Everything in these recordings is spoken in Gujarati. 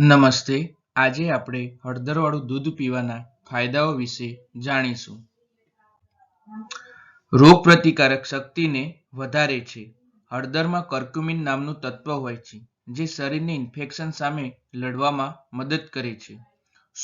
નમસ્તે. આજે આપણે હળદરવાળું દૂધ પીવાના ફાયદાઓ વિશે જાણીશું. રોગ પ્રતિકારક શક્તિને વધારે છે. હળદરમાં કર્ક્યુમિન નામનું તત્વ હોય છે, જે શરીરની ઇન્ફેક્શન સામે લડવામાં મદદ કરે છે.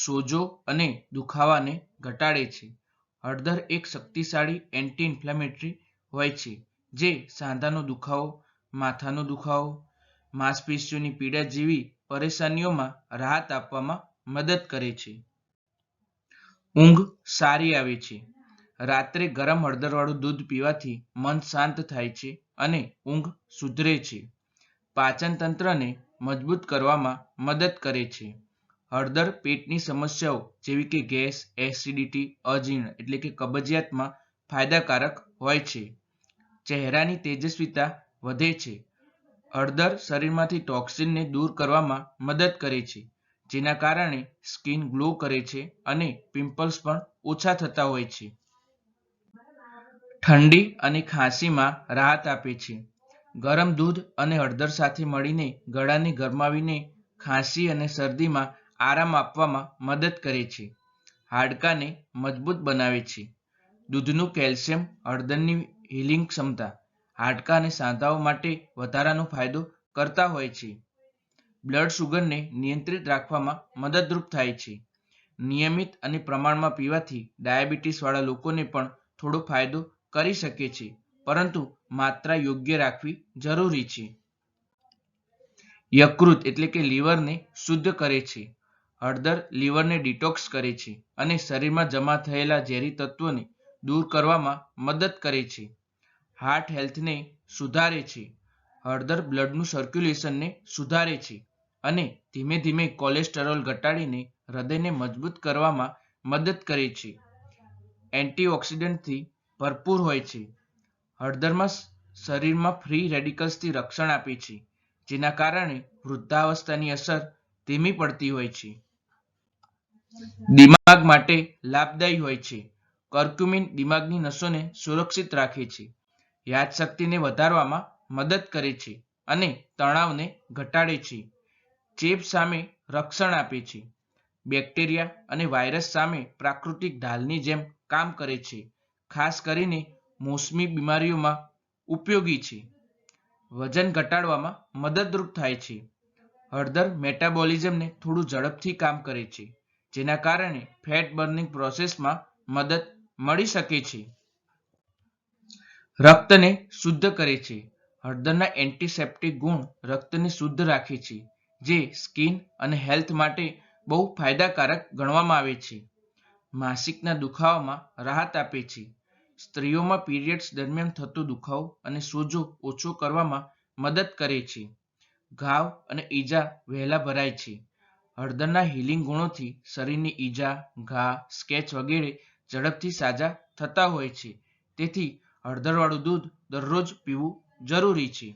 સોજો અને દુખાવાને ઘટાડે છે. હળદર એક શક્તિશાળી એન્ટી ઇન્ફ્લેમેટરી હોય છે, જે સાંધાનો દુખાવો, માથાનો દુખાવો, માંસપેશીઓની પીડા જેવી પરેશાનીઓમાં રાહત આપવામાં મદદ કરે છે. ઊંઘ સારી આવે છે. રાત્રે ગરમ હળદરવાળું દૂધ પીવાથી મન શાંત થાય છે અને ઊંઘ સુધરે છે. પાચન તંત્રને મજબૂત કરવામાં મદદ કરે છે. હળદર પેટની સમસ્યાઓ જેવી કે ગેસ, એસિડિટી, અજીર્ણ એટલે કે કબજિયાતમાં ફાયદાકારક હોય છે. ચહેરાની તેજસ્વીતા વધે છે હળદર શરીરમાંથી ટોક્સિનને દૂર કરવામાં મદદ કરે છે, જેના કારણે સ્કિન ગ્લો કરે છે અને પિમ્પલ્સ પણ ઓછા થતા હોય છે. ઠંડી અને ખાંસીમાં રાહત આપે છે. ગરમ દૂધ અને હળદર સાથે મળીને ગળાને ગરમાવીને ખાંસી અને શરદીમાં આરામ આપવામાં મદદ કરે છે. હાડકાને મજબૂત બનાવે છે. દૂધનું કેલ્શિયમ, હળદરની હિલિંગ ક્ષમતા હાડકાં અને સાંધાઓ માટે વધારાનો ફાયદો કરતા હોય છે. બ્લડ શુગરને નિયંત્રિત રાખવામાં મદદરૂપ થાય છે. નિયમિત અને પ્રમાણમાં પીવાથી ડાયાબિટીસવાળા લોકોને પણ થોડો ફાયદો કરી શકે છે, પરંતુ માત્રા યોગ્ય રાખવી જરૂરી છે. યકૃત એટલે કે લીવરને શુદ્ધ કરે છે. હળદર લીવરને ડિટોક્સ કરે છે અને શરીરમાં જમા થયેલા ઝેરી તત્વોને દૂર કરવામાં મદદ કરે છે. હાર્ટ હેલ્થને સુધારે છે. હળદર બ્લડનું સર્ક્યુલેશનને સુધારે છે અને ધીમે ધીમે કોલેસ્ટેરોલ ઘટાડીને હૃદયને મજબૂત કરવામાં મદદ કરે છે. એન્ટીઓક્સિડન્ટથી ભરપૂર હોય છે. હળદરમાં શરીરમાં ફ્રી રેડિકલ્સથી રક્ષણ આપે છે, જેના કારણે વૃદ્ધાવસ્થાની અસર ધીમી પડતી હોય છે. દિમાગ માટે લાભદાયી હોય છે. કર્ક્યુમિન દિમાગની નસોને સુરક્ષિત રાખે છે. યાદશક્તિને વધારવામાં મદદ કરે છે અને તણાવને ઘટાડે છે. ચેપ સામે રક્ષણ આપે છે. બેક્ટેરિયા અને વાયરસ સામે પ્રાકૃતિક ઢાલની જેમ કામ કરે છે. ખાસ કરીને મોસમી બીમારીઓમાં ઉપયોગી છે. વજન ઘટાડવામાં મદદરૂપ થાય છે. હળદર મેટાબોલિઝમને થોડું ઝડપથી કામ કરે છે, જેના કારણે ફેટ બર્નિંગ પ્રોસેસમાં મદદ મળી શકે છે. રક્તને શુદ્ધ કરે છે. હળદરના એન્ટિસેપ્ટિક ગુણ રક્તને શુદ્ધ રાખે છે, જે સ્કિન અને હેલ્થ માટે બહુ ફાયદાકારક ગણવામાં આવે છે. માસિકના દુખાવામાં રાહત આપે છે. સ્ત્રીઓમાં પીરિયડ્સ દરમિયાન થતો દુખાવો અને સોજો ઓછો કરવામાં મદદ કરે છે. ઘાવ અને ઈજા વહેલા ભરાય છે. હળદરના હિલિંગ ગુણોથી શરીરની ઈજા, ઘા સ્કેચ વગેરે ઝડપથી સાજા થતા હોય છે. તેથી હળદર વાળું દૂધ દરરોજ પીવું જરૂરી છે.